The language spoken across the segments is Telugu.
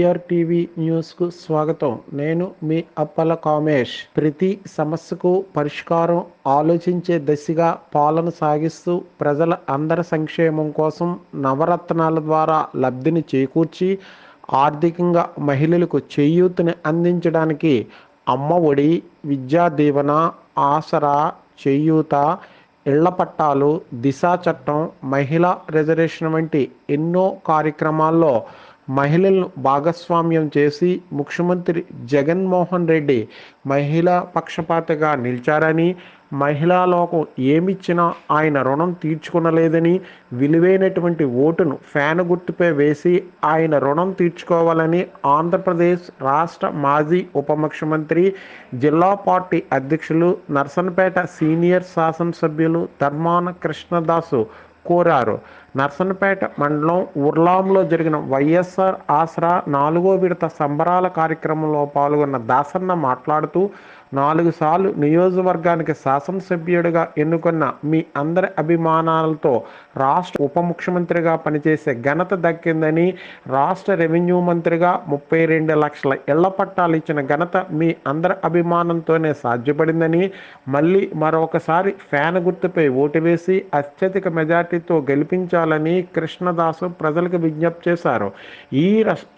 బీఆర్ టీవీ న్యూస్కు స్వాగతం. నేను మీ అప్పల కామేష్. ప్రతి సమస్యకు పరిష్కారం ఆలోచించే దశగా పాలన సాగిస్తూ ప్రజల అందరి సంక్షేమం కోసం నవరత్నాల ద్వారా లబ్ధిని చేకూర్చి ఆర్థికంగా మహిళలకు చేయూతని అందించడానికి అమ్మ ఒడి విద్యా దీవెన ఆసరా చేయూత ఇళ్ళ పట్టాలు దిశా చట్టం మహిళా రిజర్వేషన్ వంటి ఎన్నో కార్యక్రమాల్లో మహిళలను భాగస్వామ్యం చేసి ముఖ్యమంత్రి జగన్మోహన్ రెడ్డి మహిళా పక్షపాతగా నిలిచారని మహిళా లోకం ఏమిచ్చినా ఆయన రుణం తీర్చుకునలేదని విలువైనటువంటి ఓటును ఫ్యాన్ గుర్తుపై వేసి ఆయన రుణం తీర్చుకోవాలని ఆంధ్రప్రదేశ్ రాష్ట్ర మాజీ ఉప ముఖ్యమంత్రి జిల్లా పార్టీ అధ్యక్షులు నర్సన్పేట సీనియర్ శాసనసభ్యులు ధర్మాన కృష్ణదాసు కోరారు. నర్సన్పేట మండలం ఉర్లాంలో జరిగిన వైఎస్ఆర్ ఆసరా నాలుగో విడత సంబరాల కార్యక్రమంలో పాల్గొన్న దాసన్న మాట్లాడుతూ నాలుగు సార్లు నియోజకవర్గానికి శాసనసభ్యుడిగా ఎన్నుకున్న మీ అందరి అభిమానాలతో రాష్ట్ర ఉప ముఖ్యమంత్రిగా పనిచేసే ఘనత దక్కిందని రాష్ట్ర రెవెన్యూ మంత్రిగా ముప్పై రెండు లక్షల ఇళ్ళ పట్టాలు ఇచ్చిన ఘనత మీ అందరి అభిమానంతోనే సాధ్యపడిందని మళ్ళీ మరొకసారి ఫ్యాన్ గుర్తుపై ఓటు వేసి అత్యధిక మెజార్టీతో గెలిపించాలని కృష్ణదాసు ప్రజలకు విజ్ఞప్తి చేశారు. ఈ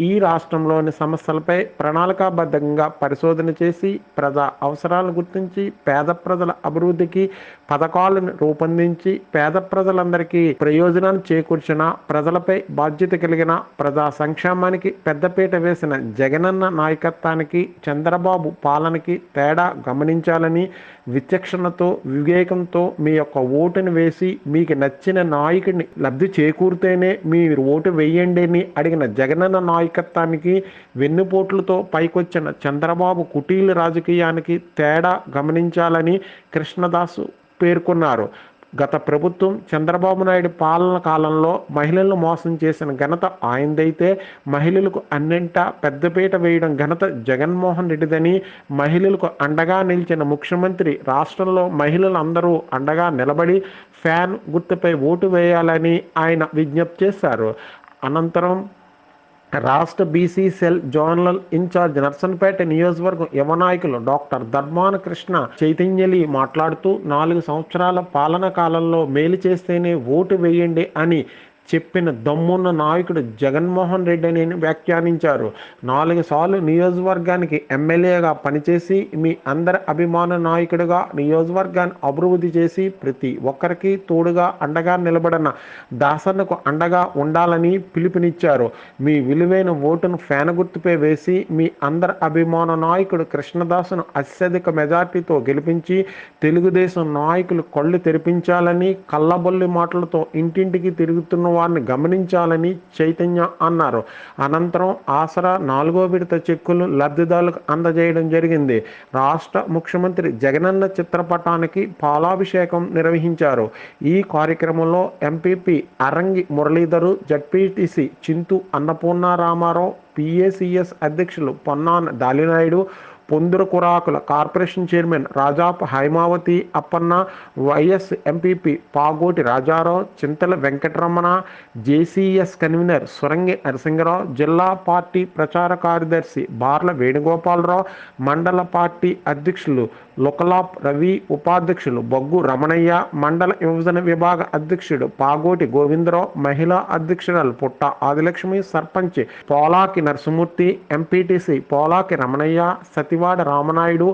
ఈ రాష్ట్రంలోని సమస్యలపై ప్రణాళికాబద్ధంగా పరిశోధన చేసి ప్రజా అవసరాలను గుర్తించి పేద ప్రజల అభివృద్ధికి పథకాలను రూపొందించి పేద ప్రజలందరికీ ప్రయోజనాన్ని చేకూర్చిన ప్రజలపై బాధ్యత కలిగిన ప్రజా సంక్షేమానికి పెద్దపీట వేసిన జగనన్న నాయకత్వానికి చంద్రబాబు పాలనకి తేడా గమనించాలని విచక్షణతో వివేకంతో మీ యొక్క ఓటును వేసి మీకు నచ్చిన నాయకుడిని లబ్ధి చేకూరితేనే మీరు ఓటు వేయండి అని అడిగిన జగనన్న నాయకత్వానికి వెన్నుపోట్లతో పైకొచ్చిన చంద్రబాబు కుటీల రాజకీయానికి తేడా గమనించాలని కృష్ణదాసు పేర్కొన్నారు. గత ప్రభుత్వం చంద్రబాబు నాయుడు పాలన కాలంలో మహిళలను మోసం చేసిన ఘనత ఆయనదైతే. మహిళలకు అన్నింటా పెద్దపీట వేయడం ఘనత జగన్మోహన్ రెడ్డిదని. మహిళలకు అండగా నిలిచిన ముఖ్యమంత్రి రాష్ట్రంలో మహిళలందరూ అండగా నిలబడి ఫ్యాన్ గుర్తుపై ఓటు వేయాలని ఆయన విజ్ఞప్తి చేశారు. అనంతరం రాష్ట్ర BC cell zonal incharge Narsannapeta నియోజకవర్గం యువనాయకులు డాక్టర్ ధర్మాన కృష్ణ చైతన్యలి మాట్లాడుతూ నాలుగు సంవత్సరాల పాలన కాలంలో మేలు చేస్తేనే ఓటు వేయండి అని చెప్పిన దమ్మున్న నాయకుడు జగన్మోహన్ రెడ్డి అని వ్యాఖ్యానించారు. నాలుగు సార్లు నియోజకవర్గానికి ఎమ్మెల్యేగా పనిచేసి మీ అందరి అభిమాన నాయకుడిగా నియోజకవర్గాన్ని అభివృద్ధి చేసి ప్రతి ఒక్కరికి తోడుగా అండగా నిలబడిన దాసన్నకు అండగా ఉండాలని పిలుపునిచ్చారు. మీ విలువైన ఓటును ఫ్యాన్ గుర్తుపై వేసి మీ అందరి అభిమాన నాయకుడు కృష్ణదాసును అత్యధిక మెజార్టీతో గెలిపించి తెలుగుదేశం నాయకులు కళ్ళు తెరిపించాలని కళ్ళబొల్లి మాటలతో ఇంటింటికి తిరుగుతున్న వారిని గమనించాలని చైతన్య అన్నారు. అనంతరం ఆసరా నాలుగో విడత చెక్కులు లబ్ధిదారులకు అందజేయడం జరిగింది. రాష్ట్ర ముఖ్యమంత్రి జగనన్న చిత్రపటానికి పాలాభిషేకం నిర్వహించారు. ఈ కార్యక్రమంలో MPP Arangi Muralidharu ZPTC Chintu Annapurna Ramarao PACS అధ్యక్షులు Ponnana Dalinaidu Pondura Kurakula corporation chairman రాజాప్ Haimavathi Appanna vice MPP Pagoti Rajarao Chintala Venkataramana JCS convener Surangi Narasimharao జిల్లా పార్టీ ప్రచార కార్యదర్శి బార్ల వేణుగోపాలరావు మండల పార్టీ అధ్యక్షులు లుకలాప్ రవి ఉపాధ్యక్షులు బొగ్గు రమణయ్య మండల విభజన విభాగ అధ్యక్షుడు పాగోటి గోవిందరావు మహిళా అధ్యక్షురాలు పుట్ట ఆదిలక్ష్మి సర్పంచ్ పోలాకి నరసింహమూర్తి ఎంపీటీసీ పోలాకి రమణయ్య సతివాడ రామనాయుడు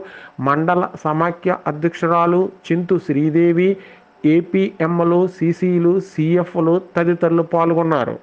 మండల సమాఖ్య అధ్యక్షురాలు చింతు శ్రీదేవి ఏపీఎంలు సీసీలు సిఎఫ్లు తదితరులు పాల్గొన్నారు.